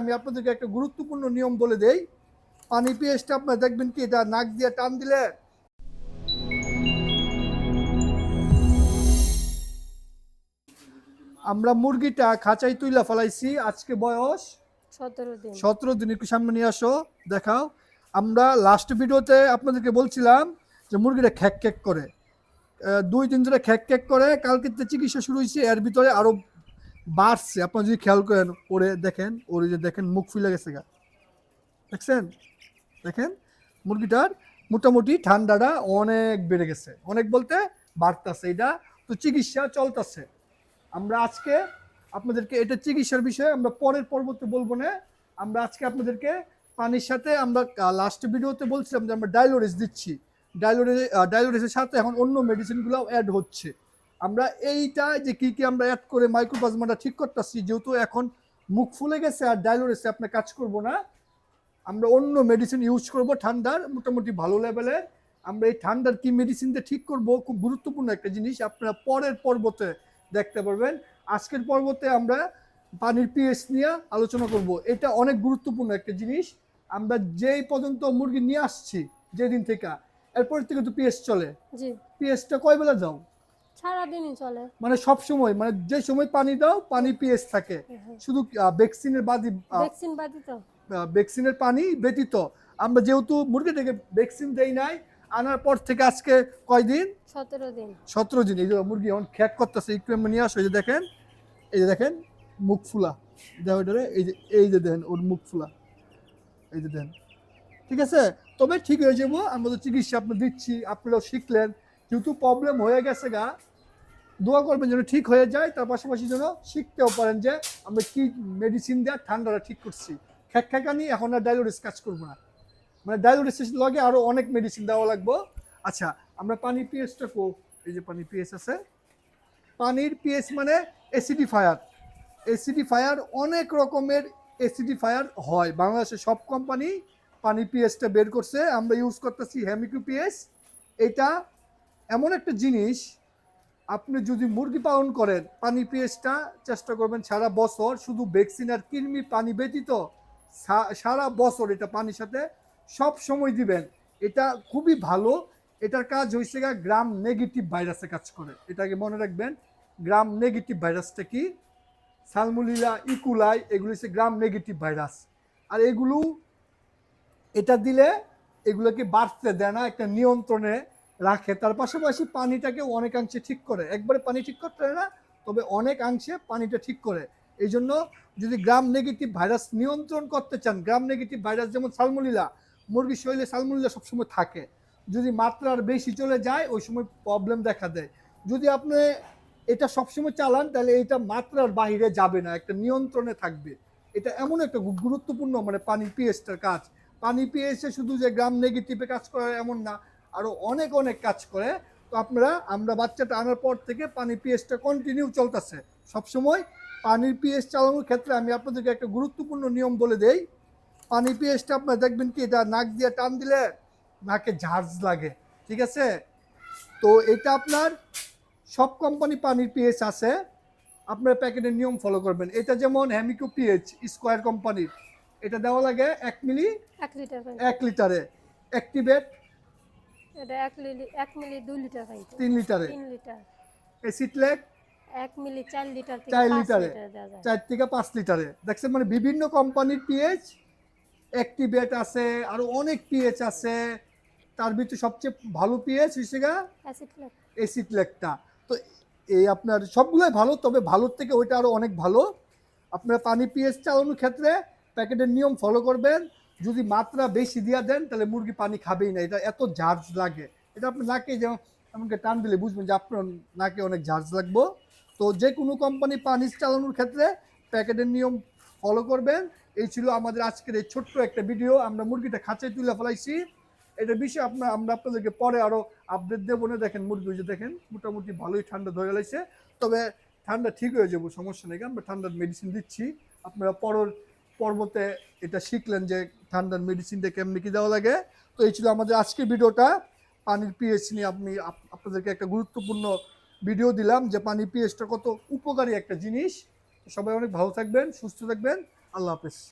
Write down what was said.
আমি আপনাদেরকে একটা গুরুত্বপূর্ণ নিয়ম বলে দেই। পানি পিএসটা আপনার দেখবেন কি এটা নাক দিয়ে টান দিলে আমরা মুরগিটা খাঁচাই তুইলা ফলাইছি আজকে বয়স সতেরো দিন। একটু সামনে নিয়ে আসো দেখাও। আমরা লাস্ট ভিডিওতে আপনাদেরকে বলছিলাম যে মুরগিটা খ্যাক খ্যাক করে দুই দিন ধরে খ্যাক খ্যাক করে কালকে চিকিৎসা শুরু হয়েছে এর ভিতরে আরও বাড়ছে। আপনারা যদি খেয়াল করেন, ওরে দেখেন, ওর যে দেখেন, মুখ ফুলে গেছে গা। দেখছেন? দেখেন? মুরগিটার মোটামুটি ঠান্ডাটা অনেক বেড়ে গেছে। অনেক বলতে বাড়তেছে। এটা তো চিকিৎসা চলতেছে। আমরা আজকে আপনাদেরকে এটা চিকিৎসার বিষয়ে আমরা পরের পর্বতে বলব না। আমরা আজকে আপনাদেরকে পানির সাথে আমরা লাস্ট ভিডিওতে বলছিলাম যে আমরা ডায়ালোরিস দিচ্ছি। ডায়ালোরিস ডায়ালোরিসের সাথে এখন অন্য মেডিসিনগুলোও অ্যাড হচ্ছে। আমরা এইটা যে কি কি আমরা অ্যাড করে মাইক্রোপ্লাজমাটা ঠিক করতেছি যেহেতু এখন মুখ ফুলে গেছে আর ডায়ালোরিসে আপনার কাজ করব না আমরা অন্য মেডিসিন ইউজ করব ঠান্ডার মোটামুটি ভালো লেভেলে আমরা এই ঠান্ডার কি মেডিসিনটা ঠিক করব খুব গুরুত্বপূর্ণ একটা জিনিস আপনারা পরের পর্বতে দেখতে পারবেন। আজকের পর্বতে আমরা পানির পিএস নিয়ে আলোচনা করব। এটা অনেক গুরুত্বপূর্ণ একটা জিনিস। আমরা যেই পর্যন্ত মুরগি নিয়ে আসছি যেদিন থেকে এরপর থেকে তো পিএস চলে। পিএসটা কয় বেলা দাও? সারাদিনই চলে। মানে সব সময় মানে যে সময় পানি দাও পানি পিএস থাকে। হ্যাঁ। শুধু ভ্যাকসিনের ভ্যাকসিন বাদি তো। ভ্যাকসিনের পানি ব্যতীত। আমরা যেহেতু মুরগিটাকে ভ্যাকসিন দেই নাই আনার পর থেকে আজকে কয়দিন সতেরো দিন। সতেরো দিন। এই যে মুরগি এখন খ্যাক করতেছে একটু নিয়ে আসো এই যে দেখেন এই যে দেখেন মুখ ফুলা। দেখো এই যে এই যে দেখেন ওর মুখ ফুলা। এই যে দেখেন। ঠিক আছে? তবে ঠিক হয়ে যাব আমরা তো চিকিৎসা আপনি দিচ্ছি আপনারাও শিখলেন। যেহেতু প্রবলেম হয়ে গেছে গা দোয়া করবেন যেন ঠিক হয়ে যায়, তার পাশাপাশি যেন শিখতেও পারেন যে আমরা কি মেডিসিন দেওয়া ঠান্ডাটা ঠিক করছি। খ্যাক খ্যাকানি এখন আর ডায়ালোরিস কাজ করব না। মানে ডায়ালোরিসের লগে আরও অনেক মেডিসিন দেওয়া লাগবে। আচ্ছা আমরা পানি পিএসটা কো এই যে পানি পিএস আছে। পানির পিএস মানে অ্যাসিডিফায়ার অ্যাসিডিফায়ার অনেক রকমের অ্যাসিডিফায়ার হয়। বাংলাদেশের সব কোম্পানি পানি পিএসটা বের করছে। আমরা ইউজ করতেছি হ্যামিকু পিএস এটা এমন একটা জিনিস আপনি যদি মুরগি পালন করেন, পানি পিএসটা চেষ্টা করবেন সারা বছর শুধু ভ্যাকসিন আর কৃমি পানি ব্যতীত সারা বছর এটা পানির সাথে সব সময় দিবেন। এটা খুবই ভালো। এটার কাজ হয়েছে গা গ্রাম নেগেটিভ ভাইরাসে কাজ করে। এটাকে মনে রাখবেন, গ্রাম নেগেটিভ ভাইরাসটা কি? সালমুলিলা, ইকুলাই, এগুলো হচ্ছে গ্রাম নেগেটিভ ভাইরাস। আর এগুলো, এটা দিলে এগুলোকে বাড়তে দেয় না, একটা নিয়ন্ত্রণে রাখে। তার পাশাপাশি পানিটাকে অনেকাংশে ঠিক করে। একবারে পানি ঠিক করতে পারে না, তবে অনেকাংশে পানিটা ঠিক করে। এই জন্য যদি গ্রাম নেগেটিভ ভাইরাস নিয়ন্ত্রণ করতে চান, গ্রাম নেগেটিভ ভাইরাস যেমন সালমুলিলা মুরগির শরীরে সালমুলিলা সবসময় থাকে। যদি মাত্রার বেশি চলে যায়, ওই সময় প্রবলেম দেখা দেয়। যদি আপনি এটা সবসময় চালান, তাহলে এটা মাত্রার বাইরে যাবে না, একটা নিয়ন্ত্রণে থাকবে। এটা এমন একটা গুরুত্বপূর্ণ মানে পানি পিএসটার কাজ। পানি পিএসে শুধু যে গ্রাম নেগেটিভে কাজ করা এমন না আরও অনেক অনেক কাজ করে। তো আপনারা আমরা বাচ্চাটা আনার পর থেকে পানি পিএসটা কন্টিনিউ চলতেছে। সবসময় পানির পিএস চালানোর ক্ষেত্রে আমি আপনাদেরকে একটা গুরুত্বপূর্ণ নিয়ম বলে দেই। পানি পিএসটা আপনার দেখবেন কি এটা নাক দিয়ে টান দিলে নাকে ঝাঁজ লাগে ঠিক আছে? তো এটা আপনার সব কোম্পানি পানির পিএইচ আছে। আপনার প্যাকেটের নিয়ম ফলো করবেন। এটা যেমন হ্যামিকো পিএইচ স্কোয়ার কোম্পানির এটা দেওয়া লাগে এক মিলি এক লিটার এক লিটারে। অ্যাক্টিভেট এটা এক মিলি এক মিলি দুই লিটার পানি তিন লিটারে? তিন লিটার। এসিটলেক এক মিলি চার লিটার থেকে চার পাঁচ লিটারে। লিটার দেওয়া যায়। চার থেকে পাঁচ লিটারে। দেখছেন মানে বিভিন্ন কোম্পানির পিএইচ অ্যাক্টিভেট আছে আরও অনেক পিএইচ আছে। তার ভিতরে সবচেয়ে ভালো পিএইচ হচ্ছে গা অ্যাসিড লেকটা তো এই আপনার সবগুলোই ভালো তবে ভালোর থেকে ওইটা আরও অনেক ভালো। আপনার পানি পিএস চালানোর ক্ষেত্রে প্যাকেটের নিয়ম ফলো করবেন। যদি মাত্রা বেশি দিয়া দেন, তাহলে মুরগি পানি খাবেই না। এটা এত ঝার্জ লাগে। এটা আপনি নাকে যেমন এমনকি টান দিলে বুঝবেন যে আপনার নাকে অনেক ঝার্জ লাগবো। তো যে কোনো কোম্পানি পানি চালানোর ক্ষেত্রে প্যাকেটের নিয়ম ফলো করবেন। এই ছিল আমাদের আজকের এই ছোট্ট একটা ভিডিও আমরা মুরগিটা খাঁচায় তুলে ফেলাইছি। এটা বিষয়ে আপনার আমরা আপনাদেরকে পরে আরও আপডেট দেবো না। দেখেন মুরগি যে দেখেন, মোটামুটি ভালোই ঠান্ডা ধরে গেছে তবে ঠান্ডা ঠিক হয়ে যাব, সমস্যা নেই। আমরা ঠান্ডার মেডিসিন দিচ্ছি। আপনারা পরের পর্বতে এটা শিখলেন যে ঠান্ডার মেডিসিনটা কেমনি কি দেওয়া লাগে? তো এই ছিল আমাদের আজকের ভিডিওটা। পানির পিএইচ নিয়ে আপনি আপ- আপনাদেরকে একটা গুরুত্বপূর্ণ ভিডিও দিলাম যে পানির পিএইচটা কত উপকারী একটা জিনিস। সবাই অনেক ভালো থাকবেন, সুস্থ থাকবেন। আল্লাহ হাফেজ।